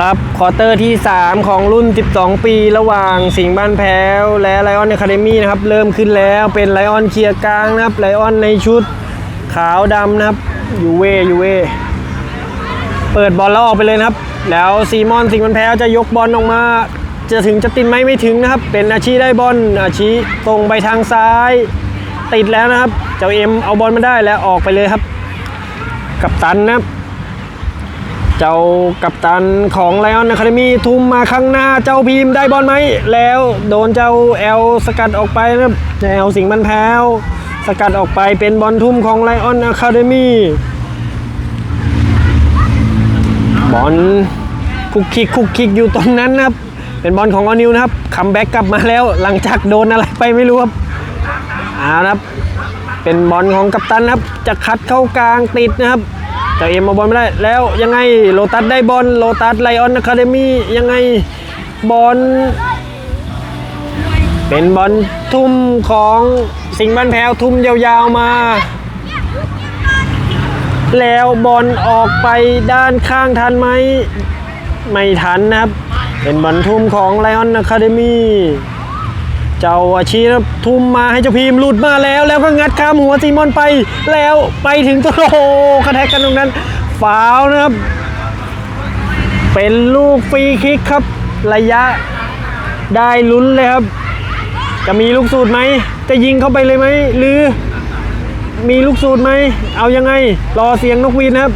ละครับควอเตอร์ที่ 3 ของรุ่น 12 ปี ระหว่างสิงห์บ้านแพ้ว และไลออนอะคาเดมี่นะครับ เริ่มขึ้นแล้วเป็นไลออนเคลียร์กลางนะครับไลออนในชุดขาวดำนะครับยูเวยูเวเปิดบอลแล้วออกไปเลยนะครับ แล้วซีมอนสิงห์บ้านแพ้วจะยกบอลออกมา จะถึงจะตินไหมไม่ถึงนะครับ เป็นอาชีได้บอลอาชีตรงไปทางซ้าย ติดแล้วนะครับ เจ้าเอ็มเอาบอลมาได้แล้วออกไปเลยครับ กับตันนะครับ เจ้ากัปตันของไลออนอะคาเดมี่ทุ่มมาข้างหน้าเจ้าพีมได้บอลไหม แล้วโดนเจ้าแอลสกัดออกไปนะแอลสิงห์บันแพ้ว สกัดออกไปเป็นบอลทุ่มของไลออนอะคาเดมี่บอลคุกคิกคุกคิกอยู่ตรงนั้นนะครับ เป็นบอลของออนิวนะครับคัมแบ็กกลับมาแล้วหลังจากโดนอะไรไปไม่รู้ครับเอานะครับ เป็นบอลของกัปตันนะครับจะคัดเข้ากลางติดนะครับ เจ้าเอ็มมาบอลไม่ได้ แล้วยังไงโลตัสได้บอลโลตัสไลออนอะคาเดมี่ยังไงบอลเป็นบอลทุ่มของสิงห์บ้านแพ้วทุ่มยาวๆมา แล้วบอลออกไปด้านข้างทันไหมไม่ทันนะครับ เป็นบอลทุ่มของไลออนอะคาเดมี่ เจ้าอาชีพทุ่มมาให้เจ้าพีมหลุดมาแล้ว แล้วก็งัดข้ามหัวซีมอนไปแล้วไปถึงตัวโหกระแทกกันตรงนั้นฟาวนะครับ เป็นลูกฟรีคิกครับ ระยะได้ลุ้นเลยครับ จะมีลูกสูตรไหม จะยิงเข้าไปเลยไหม หรือมีลูกสูตรไหม เอายังไง รอเสียงนกวีนะครับ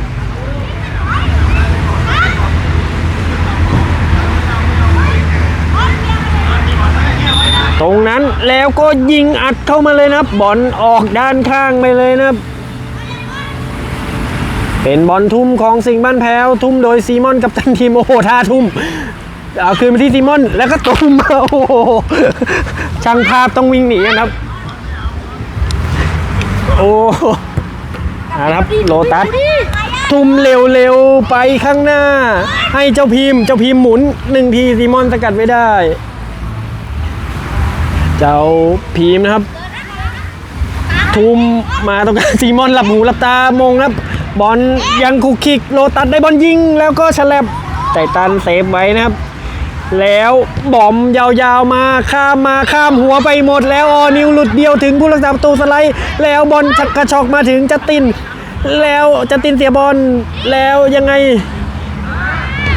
ตรงนั้นแล้วก็ยิงอัดเข้ามาเลยนะบอลออกด้านข้างไปเลยนะเป็นบอลทุ่มของสิงห์บ้านแพ้ว ทุ่มโดยซีมอนกับตันทีมโอ้โหท่าทุ่มเอาคืนไปที่ซีมอนแล้วก็ตุ้มมาโอ้โหช่างภาพต้องวิ่งหนีกันครับ โอ้เอาละครับโลตัสทุ่มเร็วๆ ไปข้างหน้า ให้เจ้าพิมพ์ เจ้าพิมพ์หมุนหนึ่งทีซีมอนสกัดไว้ได้ เจ้าพีมนะครับ ทุ่มมาตรงกลางซีมอนหลับหูหลับตามงนะครับ บอลยังคุกคิกโลตัดได้บอลยิง แล้วก็ฉลับไต่ตันเซฟไว้นะครับ แล้วบอมยาวๆมาข้ามมาข้ามหัวไปหมด แล้วออนิวหลุดเดียวถึงผู้รักษาประตูสไลด์ แล้วบอลชักกระชอกมาถึงจัตติน แล้วจัตตินเสียบอลแล้วยังไง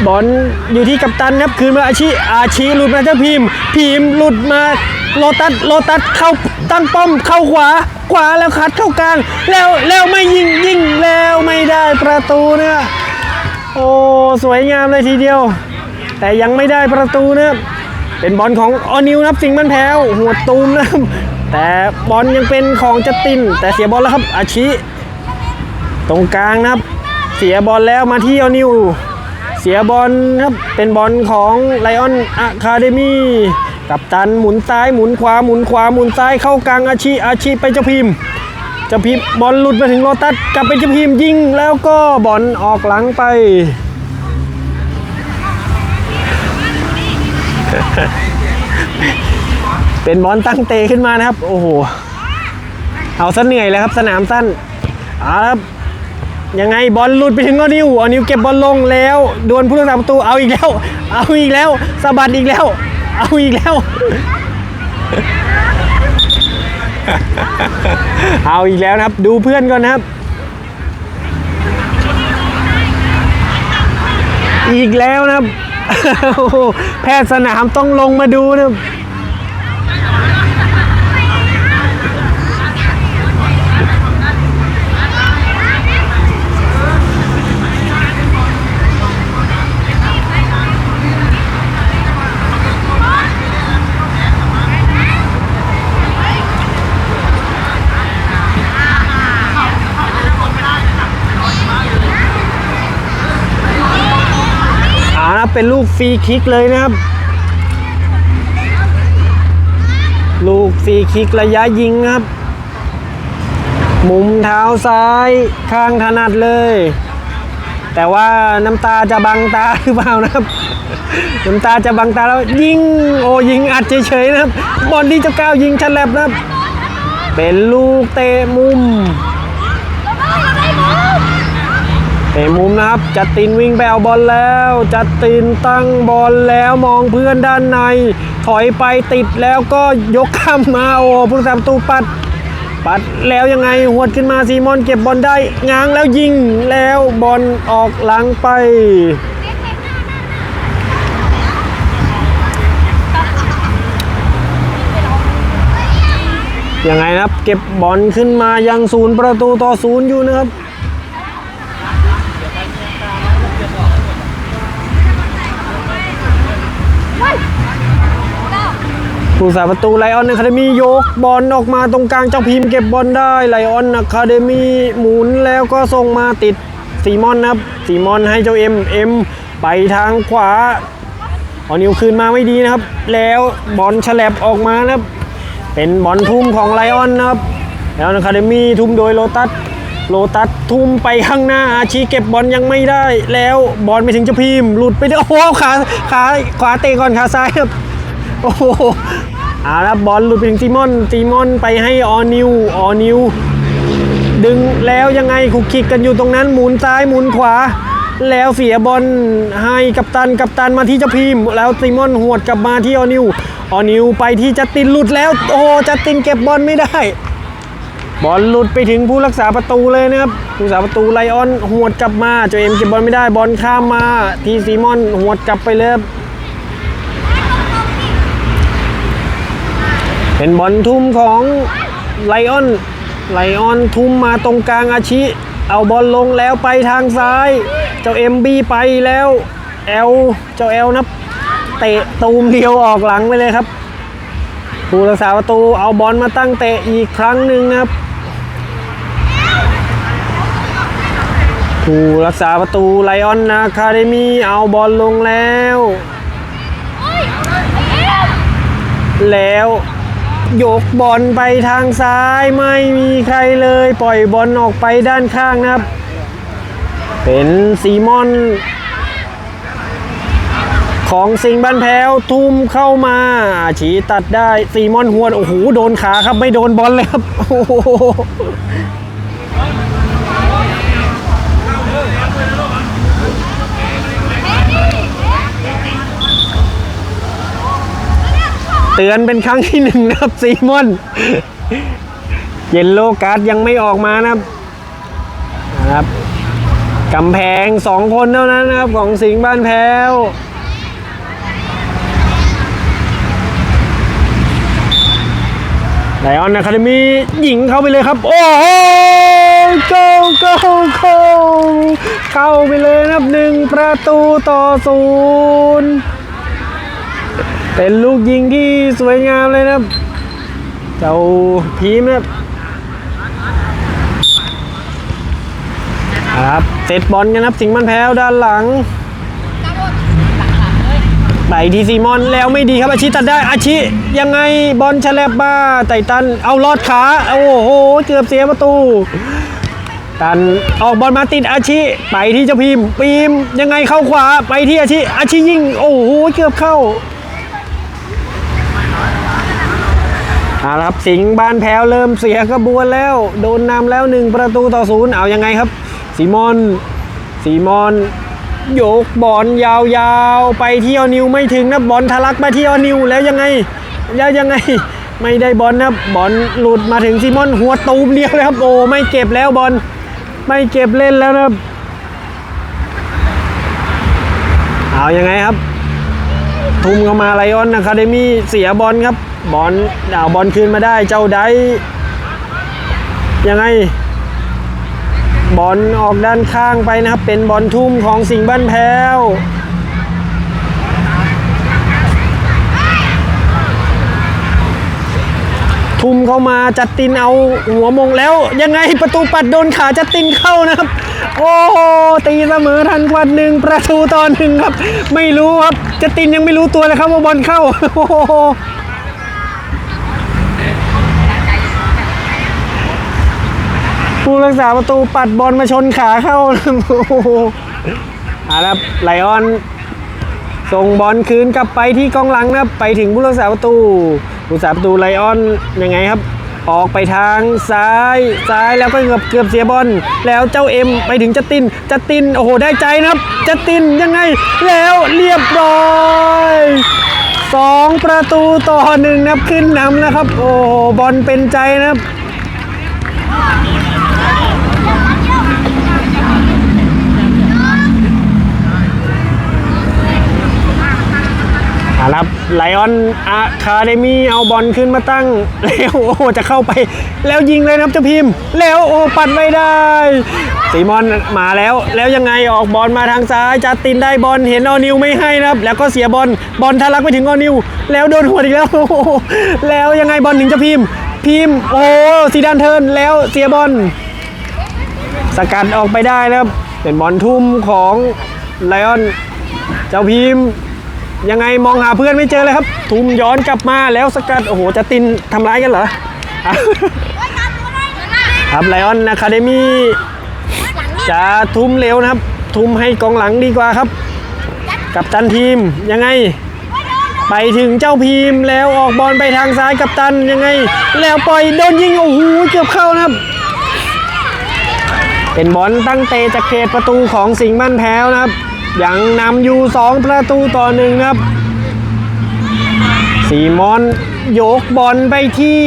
บอลอยู่ที่กัปตันครับคืนมาอาชีอาชีหลุดมาเจ้าพิมพิมหลุดมาโลตัสโลตัสเข้าตั้งป้อมเข้าขวาขวาแล้วคัดเข้ากลาง แล้วแล้วไม่ยิงยิงแล้วไม่ได้ประตูเนี่ยโอ้สวยงามเลยทีเดียว แต่ยังไม่ได้ประตูนะครับเป็นบอลของออนิวนะครับสิงห์มันแพ้วหัวตูมนะแต่บอลยังเป็นของจัติน แต่เสียบอลแล้วครับอาชีตรงกลางนะครับ เสียบอลแล้วมาที่ออนิว เสียบอลครับ เป็นบอลของไลออนอะคาเดมี่กับตันหมุนซ้ายหมุนขวาหมุนขวาหมุนซ้ายเข้ากลางอาชีอาชีไปเจ้าพิมพ์เจ้าพิมพ์บอลหลุดมาถึงโลตัสกลับไปเจ้าพิมพ์ยิงแล้วก็บอลออกหลังไปเป็นบอลตั้งเตะขึ้นมานะครับ โอ้โห เอาซะเหนื่อยเลยครับ สนามสั้นเอาละครับ ยังไงบอลหลุดไปถึงออนิวออนิวเก็บบอลลงแล้วดวลผู้รักษาประตูเอาอีกแล้ว เอาอีกแล้วสะบัดอีกแล้ว เอาอีกแล้ว เอาอีกแล้วนะครับ ดูเพื่อนก่อนนะครับ อีกแล้วนะครับแพทย์สนามต้องลงมาดูนะครับ อ่านะครับ เป็นลูกฟรีคิกเลยนะครับ ลูกฟรีคิกระยะยิงครับ มุมเท้าซ้ายข้างถนัดเลย แต่ว่าน้ำตาจะบังตาหรือเปล่านะครับ น้ำตาจะบังตาแล้วยิงโอ้ยิงอัดเฉยๆนะครับ บอลที่เจ้าก้าวยิงฉลับนะครับ เป็นลูกเตะมุม เตะมุมนะครับ จัดตินวิ่งไปเอาบอลแล้ว จัดตินตั้งบอลแล้วมองเพื่อนด้านใน ถอยไปติดแล้วก็ยกข้ามมาโอ้ผู้รักษาประตูปัด ปัดแล้วยังไงหวดขึ้นมาซีมอนเก็บบอลได้ง้างแล้วยิงแล้วบอลออกหลังไปยังไงนะครับ เก็บบอลขึ้นมายังศูนย์ประตูต่อศูนย์อยู่นะครับ ผู้สาประตูไลออนอะคาเดมี่ยกบอลออกมาตรงกลางเจ้าพิมพ์เก็บบอลได้ไลออนอะคาเดมี่หมุนแล้วก็ส่งมาติดซีมอนนะครับซีมอนให้เจ้าเอ็มเอ็มไปทางขวาเอนิวคืนมาไม่ดีนะครับ แล้วบอลฉลับออกมานะครับ เป็นบอลทุ่มของไลออนนะครับแล้วอะคาเดมี่ทุ่มโดยโลตัสโลตัสทุ่มไปข้างหน้าอาชีเก็บบอลยังไม่ได้ แล้วบอลไปถึงเจ้าพิมพ์หลุดไปด้โอ้โหขาขาขวาเตะก่อนขาซ้ายครับ โอ้โหเอาละบอลหลุดไปถึงซีมอนซีมอนไปให้ออนิวออนิวดึงแล้วยังไงคุกคิกกันอยู่ตรงนั้นหมุนซ้ายหมุนขวา แล้วเสียบอลให้กัปตันกัปตันมาที่เจ้าพิมแล้วซีมอนหวดกลับมาที่ออนิวออนิวไปที่จัสตินหลุดแล้วโอ้จัสตินเก็บบอลไม่ได้ บอลหลุดไปถึงผู้รักษาประตูเลยนะครับผู้รักษาประตูไลออนหวดกลับมาเจ้าเอ็มเก็บบอลไม่ได้บอลข้ามมาที่ซีมอนหวดกลับไปเลยครับ เป็นบอลทุ่มของไลออน ไลออนทุ่มมาตรงกลางอาชิ เอาบอลลงแล้วไปทางซ้าย เจ้าเอ็มบีไปแล้วแอลเจ้าแอลนับเตะตูมเดียวออกหลังไปเลยครับผู้รักษาประตูเอาบอลมาตั้งเตะอีกครั้งหนึ่งนะครับผู้รักษาประตูไลออนนาคาเดมีเอาบอลลงแล้ว แล้ว ยกบอลไปทางซ้ายไม่มีใครเลย ปล่อยบอลออกไปด้านข้างนะครับ เป็นซีมอน ของสิงห์บ้านแพ้วทุ่มเข้ามาฉีตัดได้ซีมอนหวนโอ้โหโดนขาครับไม่โดนบอลเลยครับโอ้โห เตือนเป็นครั้งที่หนึ่งนะครับซีมอน เยนโลการ์ดยังไม่ออกมานะครับนะครับกำแพงสองคนเท่านั้นนะครับ ของสิงห์บ้านแพ้วไลออนอะคาเดมีหญิงเข้าไปเลยครับ โอ้โห go go go เข้าไปเลยนะครับหนึ่งประตูต่อศูนย์ เป็นลูกยิงที่สวยงามเลยนะครับ เจ้าพีมนะครับครับเซตบอลกันนะครับสิงห์มันแพ้วด้านหลัง ไปทีซีมอนแล้วไม่ดีครับอาชิตัดได้อาชิยังไงบอลฉลับมาไต่ตันเอาลอดขาโอ้โหเกือบเสียประตูตันออกบอลมาติดอาชิไปที่เจ้าพิมพ์พิมยังไงเข้าขวาไปที่อาชิอาชิยิงโอ้โหเกือบเข้า อาครับสิงห์บ้านแพ้วเริ่มเสียกระบวนแล้ว โดนนำแล้วหนึ่งประตูต่อศูนย์เอายังไงครับซีมอนซีมอนโยกบอลยาวๆ ไปที่ออนิวไม่ถึงนะบอลทะลักมาที่ออนิวแล้วยังไง แล้วยังไงไม่ได้บอลนะบอลหลุดมาถึงซิมอนหัวตูมเดียวเลยครับโอ้ไม่เก็บแล้วบอลไม่เก็บเล่นแล้วนะเอายังไงครับ ทุ่มเข้ามาไลออนอะคาเดมี่เสียบอลครับบอลเอาบอลคืนมาได้เจ้าไดยังไง บอลออกด้านข้างไปนะครับ เป็นบอลทุ่มของสิงห์บ้านแพ้ว ทุ่มเข้ามาจัดตินเอาหัวมงแล้ว ยังไงประตูปัดโดนขาจัดตินเข้านะครับ โอ้โหตีเสมอทันควันหนึ่งประตูต่อหนึ่งครับ ไม่รู้ครับจัดตินยังไม่รู้ตัวเลยครับว่าบอลเข้าโอ้โหผู้รักษาประตูปัดบอลมาชนขาเข้าโอ้โหเอาละครับไลออนส่งบอลคืนกลับไปที่กองหลังนะไปถึงผู้รักษาประตู ผู้รักษาประตูไลออนยังไงครับ ออกไปทางซ้ายซ้ายแล้วก็เกือบเกือบเสียบอลแล้วเจ้าเอ็มไปถึงจัตินจัตินโอ้โหได้ใจนะครับจัตตินยังไงแล้วเรียบร้อยสองประตูต่อหนึ่งนะครับขึ้นนำนะครับ โอ้โหบอลเป็นใจนะครับารับไลออนอะคาเดมีเอาบอลขึ้นมาตั้ง แล้วโอ้จะเข้าไป แล้วยิงเลยนะครับเจ้าพิมพ์ แล้วโอ้ปัดไม่ได้ซีมอนมาแล้ว แล้วยังไงออกบอลมาทางซ้ายจัดตินได้บอลเห็นออนิวไม่ให้นะครับ แล้วก็เสียบอลบอลทะลักไปถึงออนิว แล้วโดนหัวอีกแล้ว แล้วยังไงบอลถึงเจ้าพิมพ์ พิมพ์โอ้ซีดานเทิร์นแล้วเสียบอลสกัดออกไปได้นะครับ เป็นบอลทุ่มของไลออนเจ้าพิมพ์ ยังไงมองหาเพื่อนไม่เจอเลยครับ ทุ่มย้อนกลับมาแล้วสกัด โอ้โห จะตินทำร้ายกันเหรออะครับไลออนอะคาเดมี่จะทุ่มเร็วนะครับ ทุ่มให้กองหลังดีกว่าครับ กับตันทีมยังไง ไปถึงเจ้าพีมแล้วออกบอลไปทางซ้ายกับตันยังไง แล้วปล่อยโดนยิงโอ้โหเกือบเข้านะครับ เป็นบอลตั้งเตะจากเขตประตูของสิงห์บ้านแพ้วนะครับ ยังนำอยู่ 2 ประตูต่อหนึ่งนะครับสีมอนโยกบอลไปที่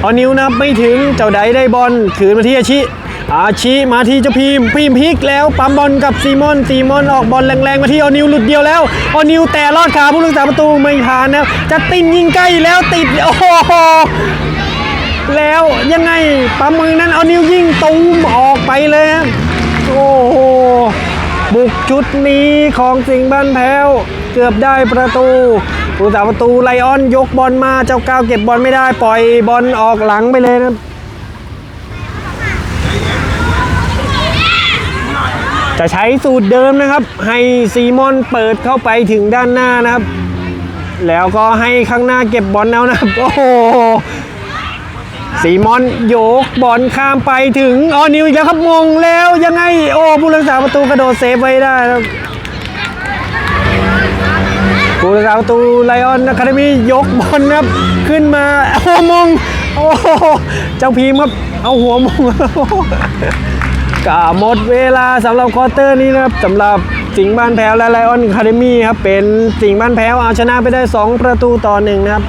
เอนิวนับไม่ถึงเจ้าใดได้บอลคืนมาที่อาชิ อาชิมาที่เจ้าพีมพีมพลิกแล้วปั๊มบอลกับซีมอนซีมอนออกบอลแรงๆมาที่ออนิวหลุดเดียวแล้วออนิวแต่รอดขาผู้รักษาประตูไม่ผ่านนะจะตินยิงใกล้แล้วติดโอ้โหแล้วยังไงปั๊มมือนั้นเอนิวยิงตูมออกไปเลยโอ้โห บุกชุดนี้ของสิงห์บ้านแพ้ว เกือบได้ประตูผู้สาประตูไลออนยกบอลมาเจ้าก้าวเก็บบอลไม่ได้ปล่อยบอลออกหลังไปเลยนะจะใช้สูตรเดิมนะครับ ให้ซีมอนเปิดเข้าไปถึงด้านหน้านะครับ แล้วก็ให้ข้างหน้าเก็บบอลแล้วนะครับ โอ้โห ซีมอนโยกบอลข้ามไปถึงออนิวอีกแล้วครับมงแล้วยังไงโอ้ผู้รักษาประตูกระโดดเซฟไว้ได้ครับผู้รักษาประตูไลออนอะคาเดมียกบอลนะครับขึ้นมาโอ้มงโอ้เจ้าพีมครับเอาหัวมงก็หมดเวลาสำหรับควอเตอร์นี้นะครับสำหรับสิงห์บ้านแพ้วและไลออนคาเดมี่ครับเป็นสิงห์บ้านแพ้วเอาชนะไปได้ 2 ประตูต่อหนึ่งนะครับ